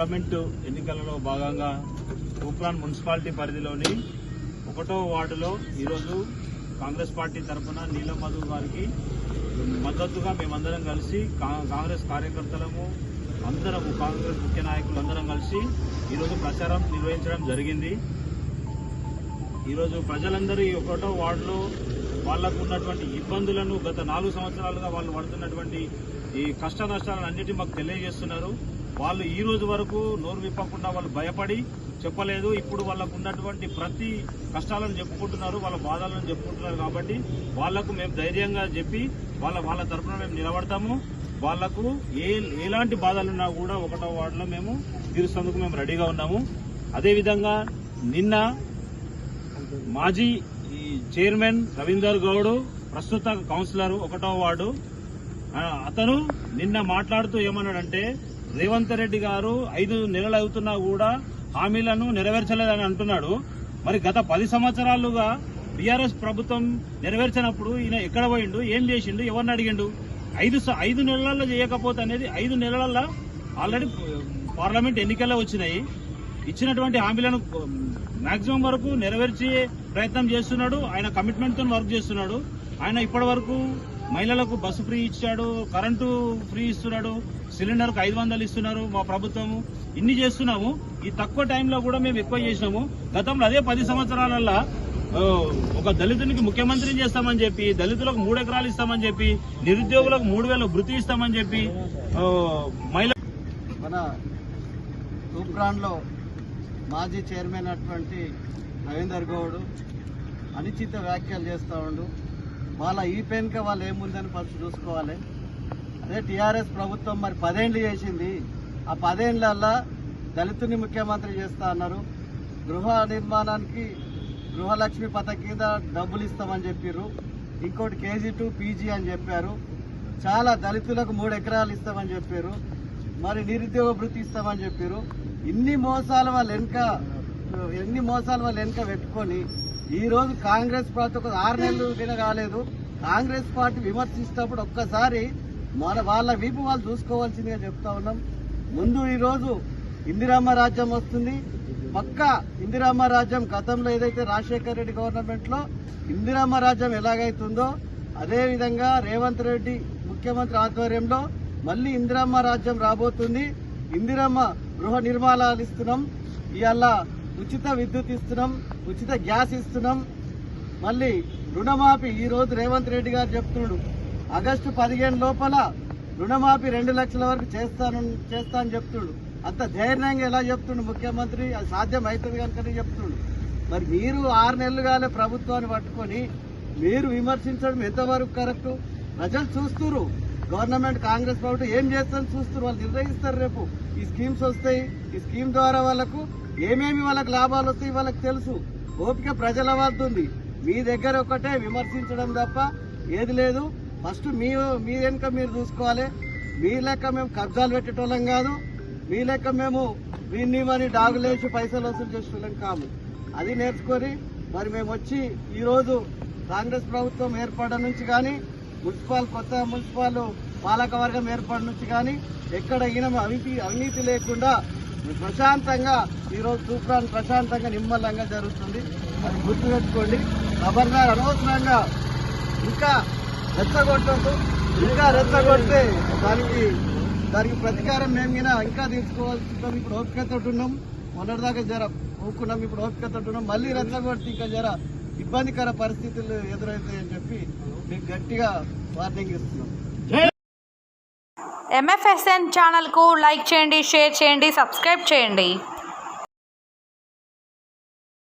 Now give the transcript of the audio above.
Parliament ఎన్నికలలో భాగంగా Toopran municipality పరిధిలోని ఒకటో వార్డులో ఈరోజు కాంగ్రెస్ పార్టీ తరఫున నీలం మధు గారికి మద్దతుగా మేమందరం కలిసి కా- కాంగ్రెస్ కార్యకర్తలము అందరము కాంగ్రెస్ ముఖ్య నాయకులందరం కలిసి ఈరోజు ప్రచారం నిర్వహించడం జరిగింది. ఈరోజు ప్రజలందరూ ఈ ఒకటో వార్డులో వాళ్ళకు ఉన్నటువంటి ఇబ్బందులను గత నాలుగు సంవత్సరాలుగా వాళ్ళు పడుతున్నటువంటి ఈ కష్ట నష్టాలను అన్నిటి మాకు తెలియజేస్తున్నారు. వాళ్ళు ఈ రోజు వరకు నోరు విప్పకుండా వాళ్ళు భయపడి చెప్పలేదు. ఇప్పుడు వాళ్ళకు ఉన్నటువంటి ప్రతి కష్టాలను చెప్పుకుంటున్నారు వాళ్ళ బాధలను చెప్పుకుంటున్నారు కాబట్టి వాళ్ళకు మేము ధైర్యంగా చెప్పి వాళ్ళ వాళ్ళ తరఫున మేము నిలబడతాము. వాళ్ళకు ఏ ఎలాంటి బాధలున్నా కూడా ఒకటో వార్డులో మేము తీరుస్తేందుకు మేము రెడీగా ఉన్నాము. అదేవిధంగా నిన్న మాజీ ఈ చైర్మన్ రవీందర్ గౌడ్ ప్రస్తుత కౌన్సిలర్ ఒకటో వార్డు అతను నిన్న మాట్లాడుతూ ఏమన్నాడంటే రేవంత్ రెడ్డి గారు ఐదు నెలలు అవుతున్నా కూడా హామీలను నెరవేర్చలేదని అంటున్నాడు. మరి గత పది సంవత్సరాలుగా బీఆర్ఎస్ ప్రభుత్వం నెరవేర్చినప్పుడు ఈయన ఎక్కడ పోయిండు? ఏం చేసిండు? ఎవరిని అడిగిండు? ఐదు స- ఐదు నెలల్లో చేయకపోతే అనేది ఐదు నెలల్లో ఆల్రెడీ పార్లమెంట్ ఎన్నికల్లో వచ్చినాయి. ఇచ్చినటువంటి హామీలను మాక్సిమం వరకు నెరవేర్చే ప్రయత్నం చేస్తున్నాడు. ఆయన కమిట్మెంట్తో వర్క్ చేస్తున్నాడు. ఆయన ఇప్పటి వరకు మహిళలకు బస్సు ఫ్రీ ఇచ్చాడు కరెంటు ఫ్రీ ఇస్తున్నాడు సిలిండర్కు ఐదు వందలు ఇస్తున్నారు మా ప్రభుత్వము. ఇన్ని చేస్తున్నాము. ఈ తక్కువ టైంలో కూడా మేము ఎక్కువ చేసినాము. గతంలో అదే పది సంవత్సరాలల్లో ఒక దళితునికి ముఖ్యమంత్రిని చేస్తామని చెప్పి దళితులకు మూడు ఎకరాలు ఇస్తామని చెప్పి నిరుద్యోగులకు మూడు వేల వృత్తి ఇస్తామని చెప్పి మహిళ మన తూప్రాన్లో మాజీ చైర్మన్ అటువంటి రవీందర్ గౌడ్ అనిశ్చిత వ్యాఖ్యలు చేస్తూ ఉండు. వాళ్ళ ఈ పెన్క వాళ్ళు ఏముందని ఫస్ట్ చూసుకోవాలి. అదే టీఆర్ఎస్ ప్రభుత్వం మరి పదేండ్లు చేసింది. ఆ పదేండ్లల్లా దళితుని ముఖ్యమంత్రి చేస్తా అన్నారు. గృహ నిర్మాణానికి గృహలక్ష్మి పథకం కింద డబ్బులు ఇస్తామని చెప్పారు ఇంకోటి కేజీ టు పీజీ అని చెప్పారు. చాలా దళితులకు మూడు ఎకరాలు ఇస్తామని చెప్పారు మరి నిరుద్యోగ భృతి ఇస్తామని చెప్పారు ఇన్ని మోసాలు వాళ్ళు వెనుక ఎన్ని మోసాలు వాళ్ళు వెనుక పెట్టుకొని ఈరోజు కాంగ్రెస్ పార్టీ ఒక ఆరు నెలలు విన కాలేదు కాంగ్రెస్ పార్టీ విమర్శిస్తున్నప్పుడు ఒక్కసారి మన వాళ్ళ వీపు వాళ్ళు చూసుకోవాల్సిందిగా చెప్తా ఉన్నాం. ముందు ఈరోజు ఇందిరామ ఇందిరమ్మ రాజ్యం వస్తుంది. పక్క ఇందిరామ రాజ్యం గతంలో ఏదైతే రాజశేఖర రెడ్డి గవర్నమెంట్లో ఇందిరామ ఇందిరమ్మ రాజ్యం ఎలాగైతుందో అదేవిధంగా రేవంత్ రెడ్డి ముఖ్యమంత్రి ఆధ్వర్యంలో మళ్ళీ ఇందిరమ్మ రాజ్యం రాబోతుంది. ఇందిరమ్మ గృహ నిర్మాణాలు ఇస్తున్నాం. ఇవాళ ఉచిత విద్యుత్ ఇస్తున్నాం ఉచిత గ్యాస్ ఇస్తున్నాం. మళ్ళీ రుణమాఫీ ఈ రోజు రేవంత్ రెడ్డి గారు చెప్తున్నాడు. ఆగస్టు పదిహేను లోపల రుణమాఫీ రెండు లక్షల వరకు చేస్తాను చేస్తా అని చెప్తున్నాడు. అంత ధైర్యంగా ఎలా చెప్తుండు ముఖ్యమంత్రి? అది సాధ్యం అవుతుంది కనుకనే చెప్తుండు మరి మీరు ఆరు నెలలు కాలే ప్రభుత్వాన్ని పట్టుకొని మీరు విమర్శించడం ఎంతవరకు కరెక్టు? ప్రజలు చూస్తున్నారు. గవర్నమెంట్ కాంగ్రెస్ ప్రభుత్వం ఏం చేస్తుందని చూస్తారు వాళ్ళు నిర్ణయిస్తారు రేపు. ఈ స్కీమ్స్ వస్తాయి. ఈ స్కీమ్ ద్వారా వాళ్ళకు ఏమేమి వాళ్ళకి లాభాలు వస్తాయి వాళ్ళకి తెలుసు. ఓపిక ప్రజల వద్దుంది మీ దగ్గర ఒకటే విమర్శించడం తప్ప ఏది లేదు. ఫస్ట్ మీ మీ వెనుక మీరు చూసుకోవాలి. మీ లెక్క మేము కబ్జాలు పెట్టేటోళ్ళం కాదు. మీ లెక్క మేము వీన్ని మరి డాగులేసి పైసలు వసూలు చేసేటోళ్ళం కాము. అది నేర్చుకొని మరి మేము వచ్చి ఈరోజు కాంగ్రెస్ ప్రభుత్వం ఏర్పడడం నుంచి కానీ మున్సిపాల్ కొత్త మున్సిపాల్ పాలకవర్గం ఏర్పడి నుంచి కానీ ఎక్కడ ఈయన అవినీతి అవినీతి లేకుండా ప్రశాంతంగా ఈరోజు తూప్రాన్ ప్రశాంతంగా నిమ్మలంగా జరుగుతుంది. అది గుర్తుపెట్టుకోండి గవర్నర్ అనవసరంగా ఇంకా రెచ్చగొట్టద్దు. ఇంకా రెచ్చగొడితే దానికి దానికి ప్రతీకారం మేము ఇంకా తీసుకోవాల్సి ఇప్పుడు ఓపికతో ఉన్నాం. మొన్నటిదాకా జర ఒప్పుకున్నాం ఇప్పుడు ఓపికతో ఉన్నాం. మళ్ళీ రెచ్చగొడితే ఇంకా జర ఇబ్బందికర పరిస్థితులు ఎదురవుతాయని చెప్పి మీకు గట్టిగా వార్నింగ్ ఇస్తున్నాం. ఎంఎఫ్ఎస్ఎన్ ఛానల్కు లైక్ చేయండి షేర్ చేయండి సబ్స్క్రైబ్ చేయండి.